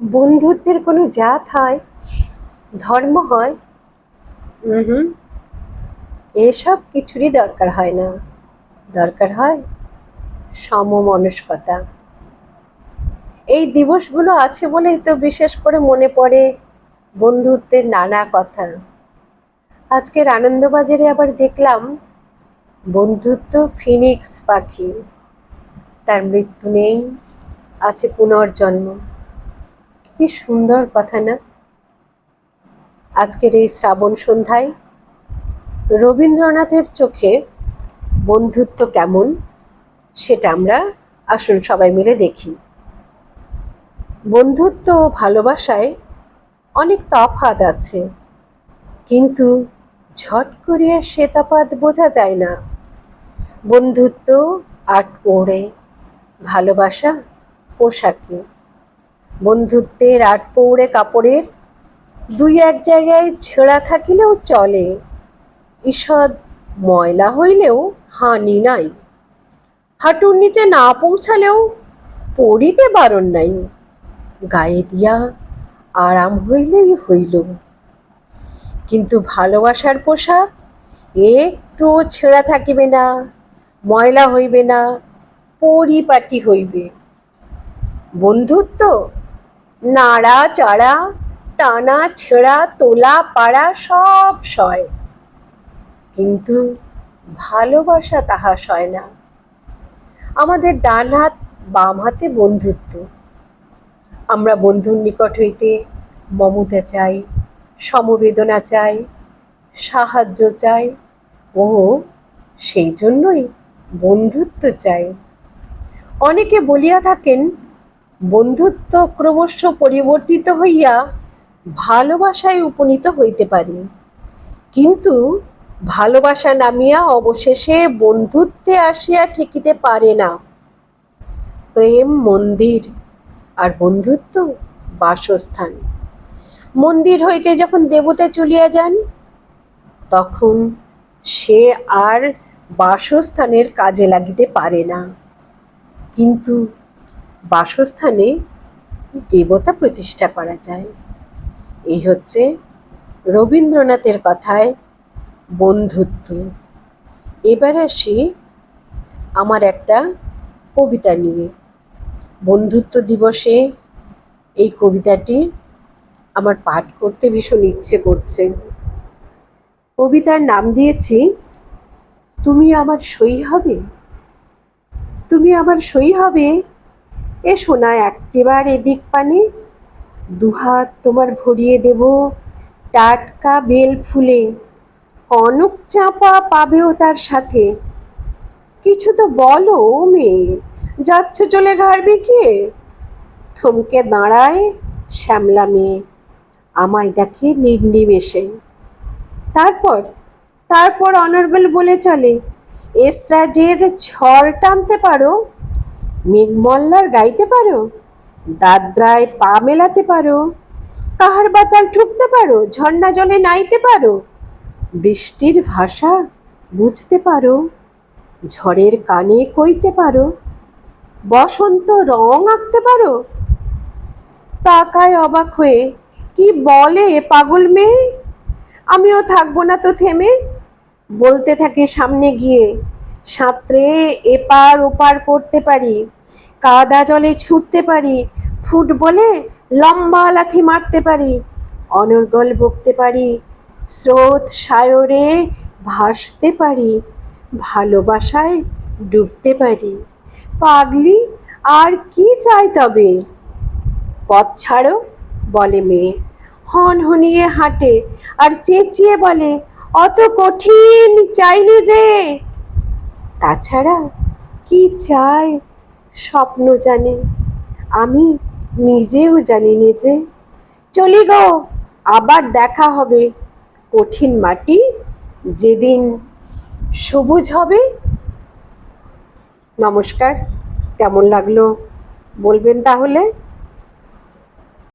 বন্ধুত্বের কোনো জাত হয়? ধর্ম হয়? হুম এসব কিছুরই দরকার হয় না। দরকার হয় সমমনস্কতা। এই দিবসগুলো আছে বলেই তো বিশেষ করে মনে পড়ে বন্ধুত্বের নানা কথা। আজকের আনন্দবাজারে আবার দেখলাম বন্ধুত্ব ফিনিক্স পাখি। তার মৃত্যু নেই আছে পুনর্জন্ম। কি সুন্দর কথা না? আজকের এই শ্রাবণ সন্ধ্যায় রবীন্দ্রনাথের চোখে বন্ধুত্ব কেমন সেটা আমরা আসুন সবাই মিলে দেখি। বন্ধুত্ব ও ভালোবাসায় অনেক তফাৎ আছে, কিন্তু ঝট করিয়া সে তফাৎ বোঝা যায় না। বন্ধুত্ব আট পড়ে ভালোবাসা পোশাকে। বন্ধুত্বের আট পৌড়ে কাপড়ের দুই এক জায়গায় ছেঁড়া থাকিলেও চলে। ঈষৎ ময়লা হইলেও হানি নাই। হাঁটুর নিচে না পৌঁছালেও পড়িতে বারণ নাই। গায়ে দিয়া আরাম হইলেই হইল। কিন্তু ভালোবাসার পোশাক একটু ছেঁড়া থাকিবে না, ময়লা হইবে না, পরিপাটি হইবে। বন্ধুত্ব নাড়া, চাড়া, টানা, ছেঁড়া, তোলা, পাড়া, সব সয়। কিন্তু ভালোবাসা তাহা সয় না। আমাদের ডান হাত, বাম হাতে বন্ধুত্ব। আমরা বন্ধুর নিকট হইতে মমতা চাই, সমবেদনা চাই, সাহায্য চাই, ও সেই জন্যই বন্ধুত্ব চাই। অনেকে বলিয়া থাকেন বন্ধুত্ব ক্রমশ পরিবর্তিত হইয়া ভালোবাসায় উপনীত হইতে পারে। কিন্তু ভালোবাসা নামিয়া অবশেষে বন্ধুত্বে আসিয়া ঠেকিতে পারে না। প্রেম মন্দির আর বন্ধুত্ব বাসস্থান। মন্দির হইতে যখন দেবতা চলিয়া যান, তখন সে আর বাসস্থানের কাজে লাগিতে পারে না। কিন্তু বাসস্থানে দেবতা প্রতিষ্ঠা করা যায়। এই হচ্ছে রবীন্দ্রনাথের কথায় বন্ধুত্ব। এবার আসি আমার একটা কবিতা নিয়ে। বন্ধুত্ব দিবসে এই কবিতাটি আমার পাঠ করতে ভীষণ ইচ্ছে করছে। কবিতার নাম দিয়েছি, তুমি আমার সই হবে? তুমি আমার সই হবে? এ শোনা একটিবার এদিক পানে দুহাত তোমার ভরিয়ে দেব টাটকা বেল ফুলে। কনক চাপা পাবেও তার সাথে। কিছু তো বলো মেয়ে, যাচ্ছ চলে ঘাড় বেঁকিয়ে? থমকে দাঁড়ায় শ্যামলা মেয়ে, আমায় দেখে নির্নিমেষে তারপর তারপর অনর্গল বলে চলে, এসরাজের ঝড় টানতে পারো? মেঘমল্লার গাইতে পারো? দাদ্রায় পা মেলাতে পারো? কাহার বাতাল ঠুকতে পারো? ঝর্ণা জলে নাইতে পারো? বৃষ্টির ভাষা বুঝতে পারো? ঝড়ের কানে কইতে পারো? বসন্ত রং আঁকতে পারো? তাকায় অবাক হয়ে, কি বলে পাগল মেয়ে? আমিও থাকব না তো থেমে? বলতে থাকি সামনে গিয়ে সাঁতরে এপার ওপার করতে পারি, কাদা জলে ছুটতে পারি ফুটবলে লম্বা লাথি মারতে পারি, অনর্গল বকতে পারি, স্রোত সায়রে ভাসতে পারি, ভালোবাসায় ডুবতে পারি। পাগলি, আর কি চাই তবে? পথ ছাড়ো, বলে মেয়ে। হন হনিয়ে হাঁটে, আর চেঁচিয়ে বলে, অত কঠিন চাইনি যে তাছাড়া কি চাই স্বপ্ন জানে? আমি নিজেও জানি নিজে চলি গো, আবার দেখা হবে। কঠিন মাটি যেদিন সবুজ হবে। নমস্কার, কেমন লাগল বলবেন তাহলে?